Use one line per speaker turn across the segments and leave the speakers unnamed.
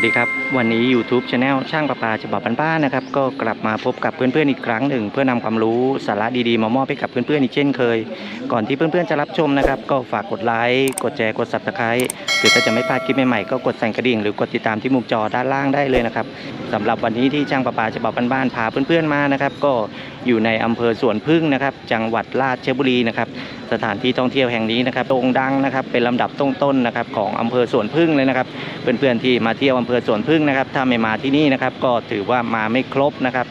สวัสดีครับ วันนี้ YouTube c h a n e l ช่างประปาฉบับบ้านๆนะครับ ก็กลับมาพบกับเพื่อนๆอีกครั้งหนึ่ง เพื่อนำความรู้สาระดีๆ มามอบให้กับเพื่อนๆอีกเช่นเคย ก่อนที่เพื่อนๆจะรับชมนะครับ ก็ฝากกดไลค์กดแชร์กด Subscribe หรือถ้าจะไม่พลาดคลิปใหม่ๆก็กดสั่นกระดิ่งหรือกดติดตามที่มุมจอด้านล่างได้เลยนะครับสำหรับวันนี้ที่ช่างประปาฉบับบ้านๆพาเพื่อนๆมานะครับ ก็อยู่ในอำเภอสวนพึ่งนะครับ จังหวัดราชบุรีนะครับ สถานที่ท่องเที่ยวแห่งนี้นะครับโด่งดังนะครับ เป็นลำดับต้นๆนะครับของอำเภอสวนพึ่งเลยนะครับ เพื่อนๆที่มาเที่ยวอำเภอสวนพึ่งนะครับ ถ้าไม่มาที่นี่นะครับ ก็ถือว่ามาไม่ครบนะครับ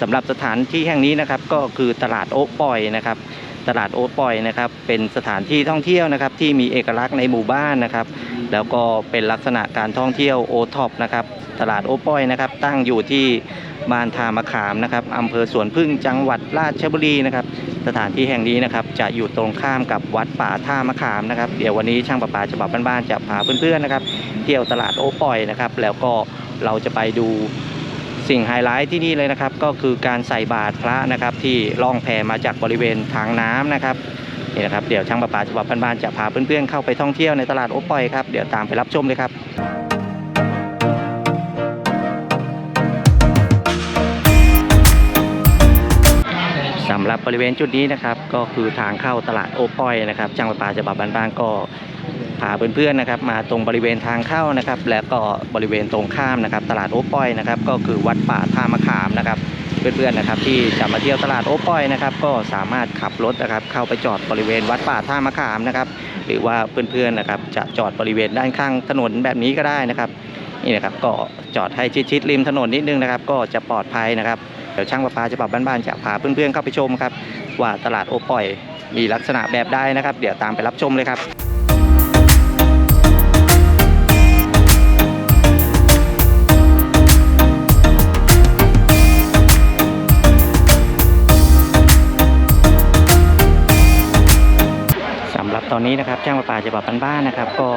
สำหรับสถานที่แห่งนี้นะครับ ก็คือตลาดโอ๊ปอยนะครับตลาดโอ๊ปอยนะครับเป็นสถานที่ท่องเที่ยวนะครับที่มีเอกลักษณ์ในหมู่บ้านนะครับ แล้วก็เป็นลักษณะการท่องเที่ยวโอท็อปนะครับ ตลาดโอปอยนะครับ ตั้งอยู่ที่บ้านทามะขามนะครับอำเภอสวนพึ่งจังหวัดราชบุรีนะครับ สถานที่แห่งนี้นะครับ จะอยู่ตรงข้ามกับวัดป่าท่ามะขามนะครับ เดี๋ยววันนี้ช่างประปาฉบับบ้านๆจะพาเพื่อนๆนะครับ เที่ยวตลาดโอปอยนะครับ แล้วก็เราจะไปดูสิ่งไฮไลท์ที่นี่เลยนะครับ ก็คือการใส่บาตรพระนะครับ ที่ล่องแพมาจากบริเวณทางน้ำนะครับนี่นะครับเดี๋ยวช่างประปาฉบับบ้านๆจะพาเพื่อนๆเข้าไปท่องเที่ยวในตลาดโอปอยครับเดี๋ยวตามไปรับชมเลยครับ สำหรับบริเวณจุดนี้นะครับก็คือทางเข้าตลาดโอปอยนะครับจังหวัดป่าฉบับบ้านๆก็พาเพื่อนๆนะครับ มาตรงบริเวณทางเข้านะครับ แล้วก็บริเวณตรงข้ามนะครับ ตลาดโอปอยนะครับ ก็คือวัดป่าท่ามะขามนะครับ เพื่อนๆนะครับ ที่จะมาเที่ยวตลาดโอปอยนะครับ ก็สามารถขับรถนะครับ เข้าไปจอดบริเวณวัดป่าท่ามะขามนะครับ หรือว่าเพื่อนๆนะครับ จะจอดบริเวณด้านข้างถนนแบบนี้ก็ได้นะครับนี่นะครับก็จอดให้ชิดๆริมถนนนิดนึงนะครับ ก็จะปลอดภัยนะครับ เดี๋ยวช่างประปาจะปรับบ้านๆจะพาเพื่อนๆเข้าไปชมครับ ว่าตลาดโอปอยมีลักษณะแบบใดนะครับ เดี๋ยวตามไปรับชมเลยครับสำหรับตอนนี้นะครับช่างประปาฉบับบ้านๆนะครับ ก็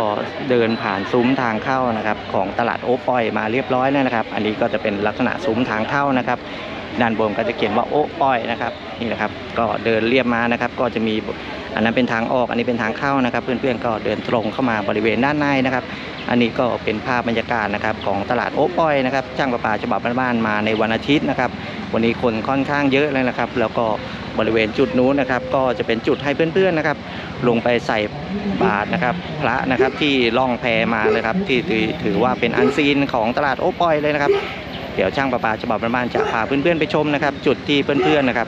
เดินผ่านซุ้มทางเข้านะครับ ของตลาดโอปอยมาเรียบร้อยแล้วนะครับ อันนี้ก็จะเป็นลักษณะซุ้มทางเข้านะครับด้านบนก็จะเขียนว่าโอปอยนะครับนี่นะครับก็เดินเรียบมานะครับ ก็จะมีอันนั้นเป็นทางออกอันนี้เป็นทางเข้านะครับ เพื่อนๆก็เดินตรงเข้ามาบริเวณด้านในนะครับ อันนี้ก็เป็นภาพบรรยากาศนะครับของตลาดโอปอยนะครับช่างประปาฉบับบ้านๆมาในวันอาทิตย์นะครับ วันนี้คนค่อนข้างเยอะเลยนะครับ แล้วก็บริเวณจุดนู้นนะครับ ก็จะเป็นจุดให้เพื่อนๆนะครับ ลงไปใส่บาตรนะครับ พระนะครับที่ล่องแพมาเลยครับที่ถือว่าเป็นอันซีนของตลาดโอปอยเลยนะครับ เดี๋ยวช่างประปาฉบับบ้านๆจะพาเพื่อนๆไปชมนะครับ จุดที่เพื่อนๆนะครับ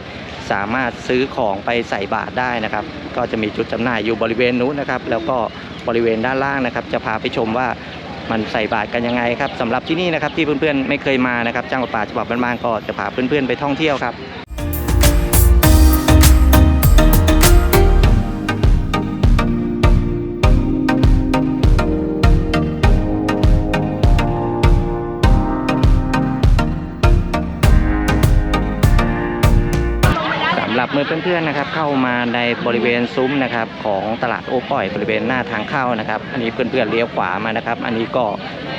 สามารถซื้อของไปใส่บาตรได้นะครับ ก็จะมีจุดจำหน่ายอยู่บริเวณนู้นนะครับ แล้วก็บริเวณด้านล่างนะครับ จะพาไปชมว่ามันใส่บาตรกันยังไงครับสำหรับที่นี่นะครับที่เพื่อนๆไม่เคยมานะครับจ้างประปาฉบับบ้านๆก็จะพาเพื่อนๆไปท่องเที่ยวครับ มื่อเพื่อนๆนะครับ เข้ามาในบริเวณซุ้มนะครับ ของตลาดโอปอยบริเวณหน้าทางเข้านะครับ อันนี้เพื่อนๆเลี้ยวขวามานะครับ อันนี้ก็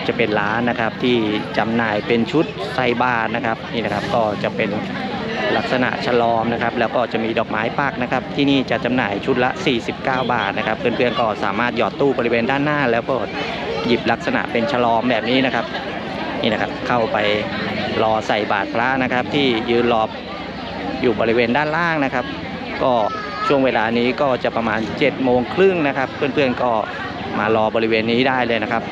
จะเป็นร้านนะครับที่จำหน่ายเป็นชุดไซบาร์นะครับนี่นะครับก็จะเป็นลักษณะฉลอมนะครับ แล้วก็จะมีดอกไม้ปักนะครับ ที่นี่จะจำหน่ายชุดละ 49 บาทนะครับ เพื่อนๆก็สามารถหยอดตู้บริเวณด้านหน้า แล้วก็หยิบลักษณะเป็นฉลอมแบบนี้นะครับนี่นะครับเข้าไปรอใส่บาตรพระนะครับ ที่ยืนรอ อยู่บริเวณด้านล่างนะครับ ก็ช่วงเวลานี้ก็จะประมาณ7จ็ดโมงครึ่งนะครับ เพื่อนๆก็มารอบริเวณนี้ได้เลยนะครับ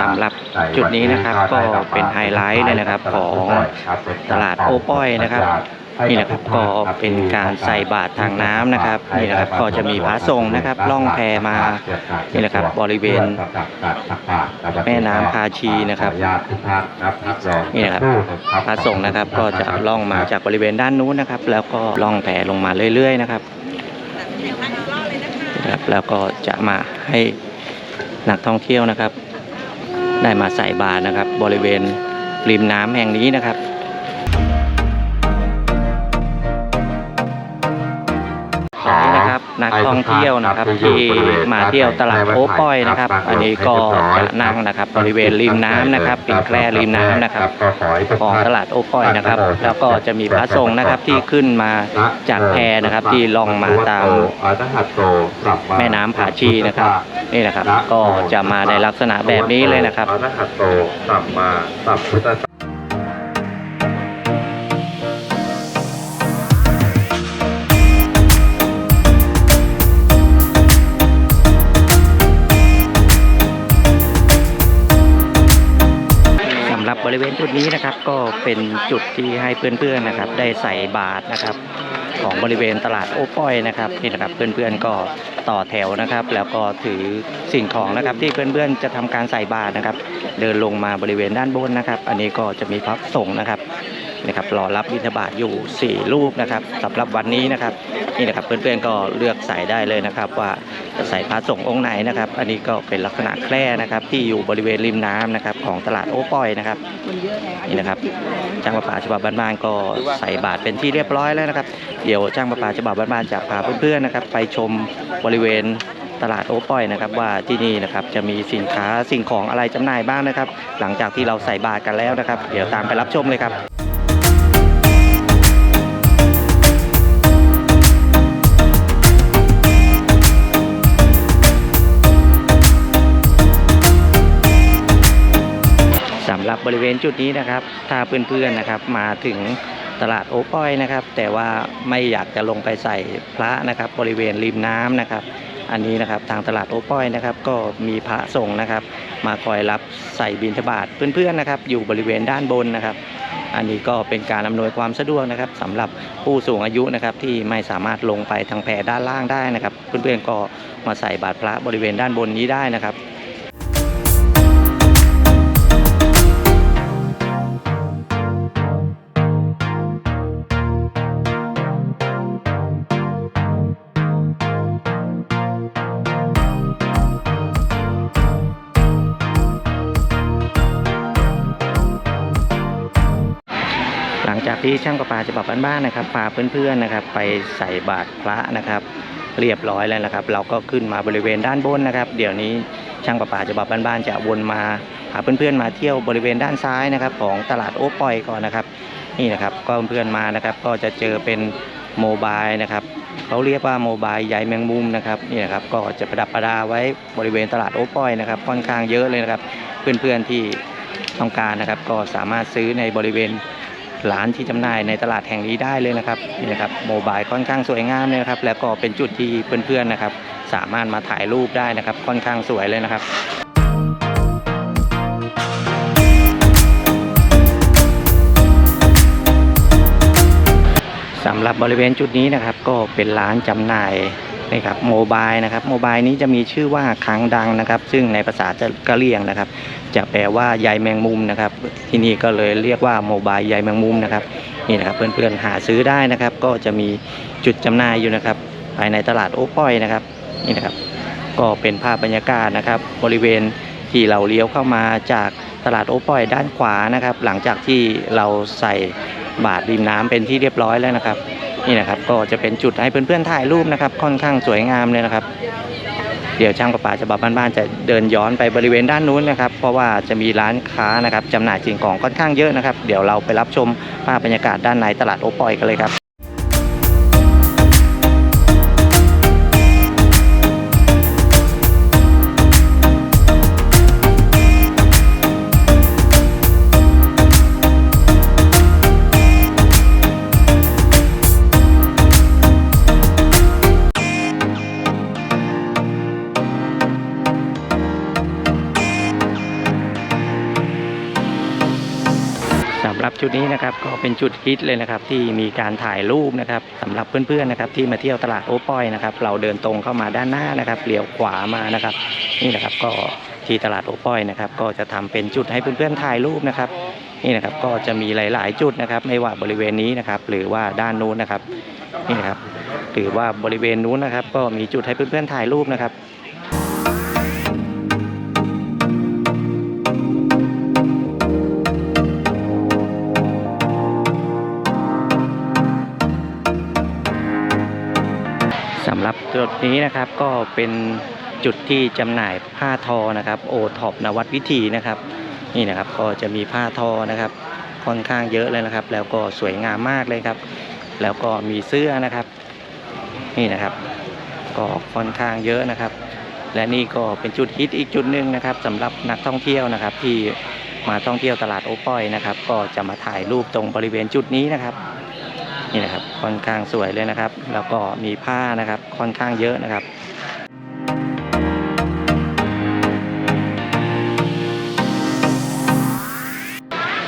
สำหรับจุดนี้นะครับก็เป็นไฮไลท์เลยนะครับของตลาดโอปอยนะครับ นี่นะครับก็เป็นการใส่บาตรทางน้ำนะครับนี่นะครับก็จะมีพระสงฆ์นะครับล่องแพมานี่นะครับบริเวณแม่น้ำพาชีนะครับนี่นะครับพระสงฆ์นะครับก็จะล่องมาจากบริเวณด้านนู้นนะครับ แล้วก็ล่องแพลงมาเรื่อย ๆ นะครับนะครับแล้วก็จะมาให้นักท่องเที่ยวนะครับ ได้มาใส่บาตรนะครับ บริเวณริมน้ำแห่งนี้นะครับ นนี้นะครับนักท่องเที่ยวนะครับ ที่มาเที่ยวตลาดโอ้ป้อยนะครับ อันนี้ก็จะนั่งนะครับบริเวณริมน้ำนะครับเป็นแคร่ริมน้ำนะครับของตลาดโอ้ป้อยนะครับ แล้วก็จะมีพระสงฆ์นะครับที่ขึ้นมาจากแพนะครับที่ล่องมาตามแม่น้ำผาชีนะครับนี่นะครับก็จะมาในลักษณะแบบนี้เลยนะครับ บริเวณจุดนี้นะครับก็เป็นจุดที่ให้เพื่อนๆนะครับ ได้ใส่บาตรนะครับ ของบริเวณตลาดโอป้อยนะครับนี่นะครับเพื่อนๆก็ต่อแถวนะครับ แล้วก็ถือสิ่งของนะครับ ที่เพื่อนๆจะทำการใส่บาตรนะครับ เดินลงมาบริเวณด้านบนนะครับ อันนี้ก็จะมีพระสงฆ์นะครับ นะครับรอรับบิณฑบาตอยู่ 4 รูปนะครับสำหรับวันนี้นะครับนี่นะครับเพื่อนๆก็เลือกใส่ได้เลยนะครับ ว่าจะใส่พระสงฆ์องค์ไหนนะครับ อันนี้ก็เป็นลักษณะแคร่นะครับที่อยู่บริเวณริมน้ำนะครับของตลาดโอป้อยนะครับนี่นะครับจ้างประปาฉบับบ้านๆก็ใส่บาตรเป็นที่เรียบร้อยแล้วนะครับ เดี๋ยวจ้างประปาฉบับบ้านๆจะพาเพื่อนๆนะครับ ไปชมบริเวณตลาดโอป้อยนะครับว่าที่นี่นะครับจะมีสินค้าสิ่งของอะไรจำหน่ายบ้างนะครับ หลังจากที่เราใส่บาตรกันแล้วนะครับ เดี๋ยวตามไปรับชมเลยครับ หรับบริเวณจุดนี้นะครับ ถ้าเพื่อนๆนะครับมาถึงตลาดโอ๊ป้อยนะครับ แต่ว่าไม่อยากจะลงไปใส่พระนะครับ บริเวณริมน้ำนะครับ อันนี้นะครับทางตลาดโอ๊ป้อยนะครับ ก็มีพระสงฆ์นะครับ มาคอยรับใส่บิณฑบาตเพื่อนๆนะครับ อยู่บริเวณด้านบนนะครับ อันนี้ก็เป็นการอำนวยความสะดวกนะครับสำหรับผู้สูงอายุนะครับที่ไม่สามารถลงไปทางแพด้านล่างได้นะครับ เพื่อนๆก็มาใส่บาตรพระบริเวณด้านบนนี้ได้นะครับ จากที่ช่างประปาฉบับบ้านๆนะครับพาเพื่อนๆนะครับ ไปใส่บาตรพระนะครับ เรียบร้อยแล้วนะครับ เราก็ขึ้นมาบริเวณด้านบนนะครับ เดี๋ยวนี้ช่างประปาฉบับบ้านๆจะวนมาพาเพื่อนๆมาเที่ยวบริเวณด้านซ้ายนะครับ ของตลาดโอปอยก่อนนะครับ นี่นะครับก็เพื่อนๆมานะครับ ก็จะเจอเป็นโมบายนะครับเขาเรียกว่าโมบายใยแมงมุมนะครับนี่นะครับก็จะประดับประดาไว้บริเวณตลาดโอปอยนะครับค่อนข้างเยอะเลยนะครับ เพื่อนๆที่ต้องการนะครับ ก็สามารถซื้อในบริเวณ ร้านที่จำหน่ายในตลาดแห่งนี้ได้เลยนะครับนี่นะครับโมบายค่อนข้างสวยงามเลยนะครับแล้วก็เป็นจุดที่เพื่อนๆนะครับ สามารถมาถ่ายรูปได้นะครับ ค่อนข้างสวยเลยนะครับสำหรับบริเวณจุดนี้นะครับ ก็เป็นร้านจำหน่าย นะครับโมบายนะครับโมบายนี้จะมีชื่อว่าคังดังนะครับ ซึ่งในภาษาจะกะเหรี่ยงนะครับ จะแปลว่าใยแมงมุมนะครับ ที่นี่ก็เลยเรียกว่าโมบายใยแมงมุมนะครับนี่นะครับเพื่อนๆหาซื้อได้นะครับ ก็จะมีจุดจำหน่ายอยู่นะครับ ภายในตลาดโอป้อยนะครับนี่นะครับ ก็เป็นภาพบรรยากาศนะครับ บริเวณที่เราเลี้ยวเข้ามาจากตลาดโอป้อยด้านขวานะครับ หลังจากที่เราใส่บาทริมน้ำเป็นที่เรียบร้อยแล้วนะครับ นี่นะครับก็จะเป็นจุดให้เพื่อนๆถ่ายรูปนะครับ ค่อนข้างสวยงามเลยนะครับ เดี๋ยวช่างประปาฉบับบ้านๆจะเดินย้อนไปบริเวณด้านนู้นนะครับ เพราะว่าจะมีร้านค้านะครับจำหน่ายสิ่งของค่อนข้างเยอะนะครับ เดี๋ยวเราไปรับชมภาพบรรยากาศด้านในตลาดโอปอยกันเลยครับ จุดนี้นะครับก็เป็นจุดฮิตเลยนะครับที่มีการถ่ายรูปนะครับสำหรับเพื่อนๆนะครับที่มาเที่ยวตลาดโอปอยนะครับเราเดินตรงเข้ามาด้านหน้านะครับเลี้ยวขวามานะครับ นี่นะครับก็ที่ตลาดโอปอยนะครับก็จะทำเป็นจุดให้เพื่อนๆถ่ายรูปนะครับนี่นะครับก็จะมีหลาย ๆ จุดนะครับไม่ว่าบริเวณนี้นะครับหรือว่าด้านนู้นนะครับนี่นะครับหรือว่าบริเวณนู้นนะครับก็มีจุดให้เพื่อนๆถ่ายรูปนะครับ ดนี้นะครับก็เป็นจุดที่จำหน่ายผ้าทอนะครับโอท็อปนวัดวิธีนะครับ นี่นะครับก็จะมีผ้าทอนะครับค่อนข้างเยอะเลยนะครับ แล้วก็สวยงามมากเลยครับ แล้วก็มีเสื้อนะครับ นี่นะครับ ก็ค่อนข้างเยอะนะครับ และนี่ก็เป็นจุดฮิตอีกจุดหนึ่งนะครับสำหรับนักท่องเที่ยวนะครับ ที่มาท่องเที่ยวตลาดโอปอยนะครับ ก็จะมาถ่ายรูปตรงบริเวณจุดนี้นะครับ นี่นะครับค่อนข้างสวยเลยนะครับ แล้วก็มีผ้านะครับค่อนข้างเยอะนะครับ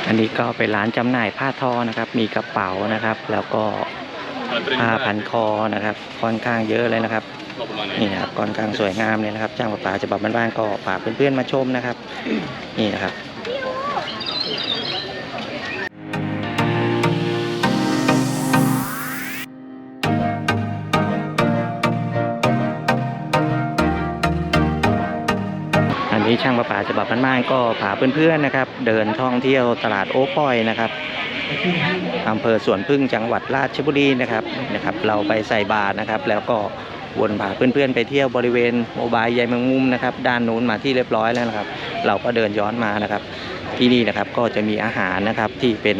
อันนี้ก็เป็นร้านจำหน่ายผ้าทอนะครับ มีกระเป๋านะครับ แล้วก็ผ้าพันคอนะครับ ค่อนข้างเยอะเลยนะครับนี่นะครับค่อนข้างสวยงามเลยนะครับจ้างป่าจะบอกบ้านๆก็ฝากเพื่อนๆมาชมนะครับ นี่นะครับ นนี้ช่างประปาจะบอกบ้านๆก็พาเพื่อนๆนะครับ เดินท่องเที่ยวตลาดโอ๊ปอยนะครับอำเภอสวนพึ่งจังหวัดราชบุรีนะครับนะครับ เราไปใส่บาตรนะครับ แล้วก็วนพาเพื่อนๆไปเที่ยวบริเวณโมบายใยายแมงมุมนะครับด้านนู้นมาที่เรียบร้อยแล้วนะครับ เราก็เดินย้อนมานะครับ ที่นี่นะครับก็จะมีอาหารนะครับที่เป็น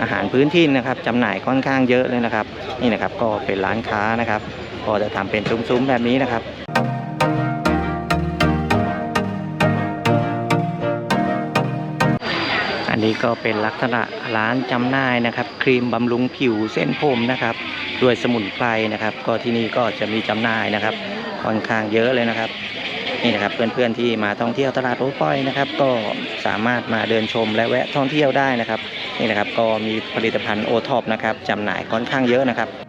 อาหารพื้นที่นะครับจำหน่ายค่อนข้างเยอะเลยนะครับ นี่นะครับก็เป็นร้านค้านะครับ ก็จะทำเป็นซุ้มๆแบบนี้นะครับ นี้ก็เป็นลักษณะร้านจำหน่ายนะครับ ครีมบำรุงผิวเส้นผมนะครับด้วยสมุนไพรนะครับ ก็ที่นี่ก็จะมีจำหน่ายนะครับค่อนข้างเยอะเลยนะครับ นี่นะครับเพื่อนๆที่มาท่องเที่ยวตลาดโอปอยนะครับ ก็สามารถมาเดินชมและแวะท่องเที่ยวได้นะครับ นี่นะครับก็มีผลิตภัณฑ์โอท็อปนะครับจำหน่ายค่อนข้างเยอะนะครับ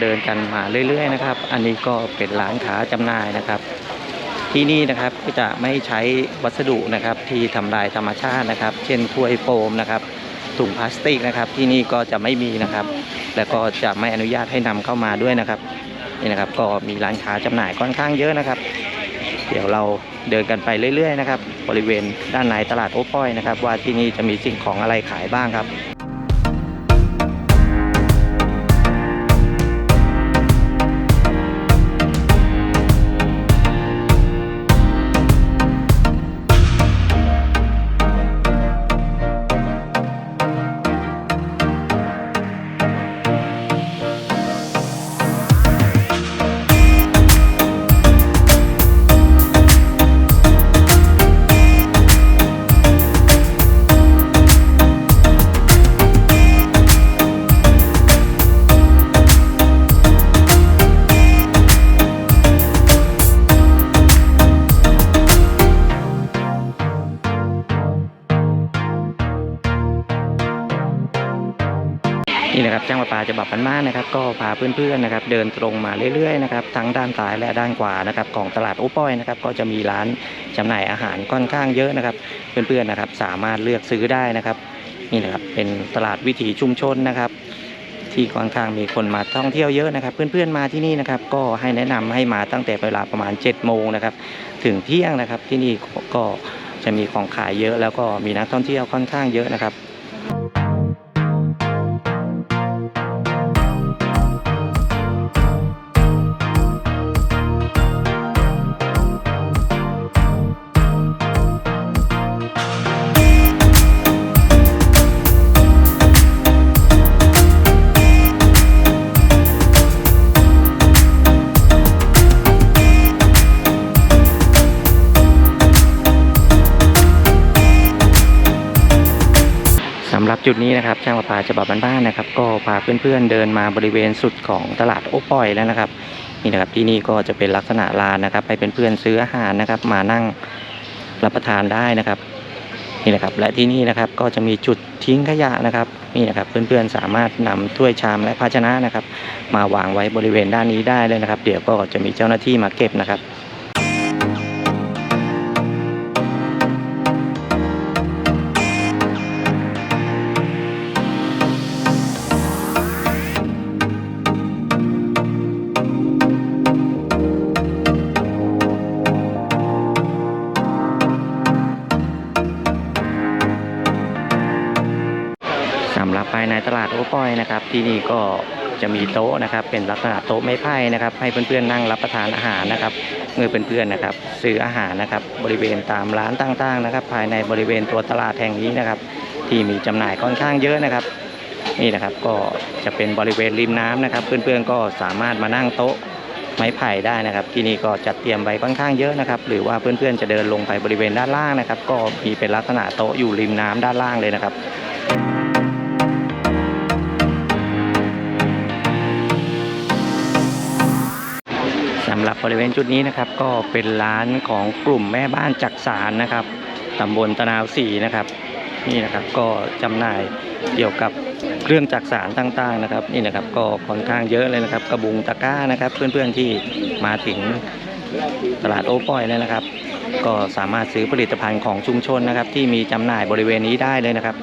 เดินกันมาเรื่อย ๆ นะครับ อันนี้ก็เป็นร้านค้าจำหน่ายนะครับ ที่นี่นะครับก็จะไม่ใช้วัสดุนะครับที่ทำลายธรรมชาตินะครับ เช่นถ้วยโฟมนะครับถุงพลาสติกนะครับ ที่นี่ก็จะไม่มีนะครับ แล้วก็จะไม่อนุญาตให้นำเข้ามาด้วยนะครับนี่นะครับก็มีร้านค้าจำหน่ายค่อนข้างเยอะนะครับ เดี๋ยวเราเดินกันไปเรื่อย ๆ นะครับ บริเวณด้านในตลาดโอป้อยนะครับ ว่าที่นี่จะมีสิ่งของอะไรขายบ้างครับ จ้างประปาจะบอกกันมากนะครับ ก็พาเพื่อนๆนะครับ เดินตรงมาเรื่อยๆนะครับทั้งด้านซ้ายและด้านขวานะครับ ของตลาดโอป้อยนะครับ ก็จะมีร้านจำหน่ายอาหารค่อนข้างเยอะนะครับ เพื่อนๆนะครับ สามารถเลือกซื้อได้นะครับ นี่นะครับเป็นตลาดวิถีชุมชนนะครับ ที่ค่อนข้างมีคนมาท่องเที่ยวเยอะนะครับ เพื่อนๆมาที่นี่นะครับ ก็ให้แนะนำให้มาตั้งแต่เวลาประมาณ7จ็ดโมงนะครับ ถึงเที่ยงนะครับที่นี่ก็จะมีของขายเยอะ แล้วก็มีนักท่องเที่ยวค่อนข้างเยอะนะครับ ฉบับบ้านๆนะครับ ก็พาเพื่อนๆเดินมาบริเวณสุดของตลาดโอปอยแล้วนะครับนี่นะครับที่นี่ก็จะเป็นลักษณะลานนะครับ ให้เพื่อนๆซื้ออาหารนะครับ มานั่งรับประทานได้นะครับนี่นะครับ และที่นี่นะครับก็จะมีจุดทิ้งขยะนะครับนี่นะครับเพื่อนๆสามารถนำถ้วยชามและภาชนะนะครับ มาวางไว้บริเวณด้านนี้ได้เลยนะครับ เดี๋ยวก็จะมีเจ้าหน้าที่มาเก็บนะครับ ภายในตลาดโอปอยนะครับ ที่นี่ก็จะมีโต๊ะนะครับ เป็นลักษณะโต๊ะไม้ไผ่นะครับ ให้เพื่อนๆนั่งรับประทานอาหารนะครับเมื่อเพื่อนๆนะครับ ซื้ออาหารนะครับ บริเวณตามร้านต่างๆนะครับ ภายในบริเวณตัวตลาดแห่งนี้นะครับ ที่มีจำหน่ายค่อนข้างเยอะนะครับ นี่นะครับก็จะเป็นบริเวณริมน้ำนะครับ เพื่อนๆก็สามารถมานั่งโต๊ะไม้ไผ่ได้นะครับ ที่นี่ก็จัดเตรียมไว้ค่อนข้างเยอะนะครับ หรือว่าเพื่อนๆจะเดินลงไปบริเวณด้านล่างนะครับ ก็มีเป็นลักษณะโต๊ะอยู่ริมน้ำด้านล่างเลยนะครับำหรับบริเวณจุดนี้นะครับก็เป็นร้านของกลุ่มแม่บ้านจักสารนะครับตำบลตะนาวสีนะครับ นี่นะครับก็จำหน่ายเกี่ยวกับเครื่องจักสารต่างๆนะครับ นี่นะครับก็ค่อนข้างเยอะเลยนะครับ กระบุงตะกร้านะครับ เพื่อนๆที่มาถึงตลาดโอปอยแล้วนะครับ ก็สามารถซื้อผลิตภัณฑ์ของชุมชนนะครับ ที่มีจำหน่ายบริเวณนี้ได้เลยนะครับ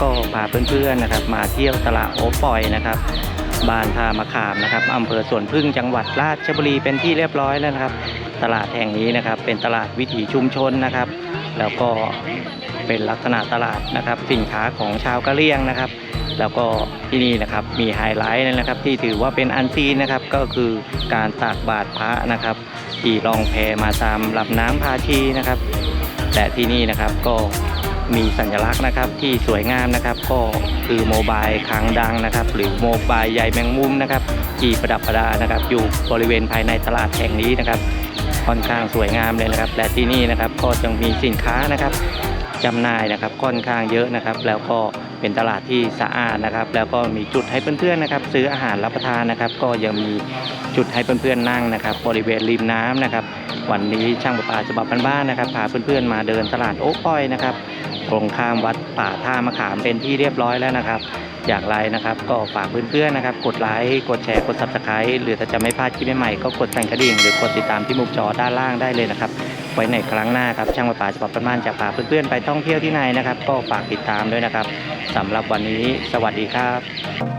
ก็พาเพื่อนๆนะครับ มาเที่ยวตลาดโอปอยนะครับบ้านท่ามะขามนะครับอำเภอสวนพึ่งจังหวัดราชบุรีเป็นที่เรียบร้อยแล้วนะครับ ตลาดแห่งนี้นะครับ เป็นตลาดวิถีชุมชนนะครับ แล้วก็เป็นลักษณะตลาดนะครับ สินค้าของชาวกะเหรี่ยงนะครับ แล้วก็ที่นี่นะครับมีไฮไลท์นะครับ ที่ถือว่าเป็นอันซีนนะครับก็คือการตากบาตรพระนะครับที่ลองแพมาตามลำน้ำพาชีนะครับ แต่ที่นี่นะครับก็ มีสัญลักษณ์นะครับที่สวยงามนะครับ ก็คือโมบายคางดังนะครับ หรือโมบายใยแมงมุมนะครับที่ประดับประดานะครับ อยู่บริเวณภายในตลาดแห่งนี้นะครับค่อนข้างสวยงามเลยนะครับ และที่นี่นะครับก็จะมีสินค้านะครับจำหน่ายนะครับค่อนข้างเยอะนะครับ แล้วก็เป็นตลาดที่สะอาดนะครับ แล้วก็มีจุดให้เพื่อนๆนะครับ ซื้ออาหารรับประทานนะครับ ก็ยังมีจุดให้เพื่อนๆนั่งนะครับ บริเวณริมน้ำนะครับ วันนี้ช่างประปาฉบับบ้านๆนะครับพาเพื่อนๆมาเดินตลาดโอ๊กอ้อยนะครับ ตรงข้ามวัดป่าท่ามะขามเป็นที่เรียบร้อยแล้วนะครับ อย่างไรนะครับ ก็ฝากเพื่อนๆนะครับ กดไลค์กดแชร์กด subscribe หรือถ้าจะไม่พลาดคลิปใหม่ๆก็กดสั่นกระดิ่งหรือกดติดตามที่มุมจอด้านล่างได้เลยนะครับ ไว้ในครั้งหน้าครับช่างประปาฉบับบ้าณจะพาเพื่อนๆไปท่องเที่ยวที่ไหนนะครับ ก็ฝากติดตามด้วยนะครับสำหรับวันนี้ สวัสดีครับ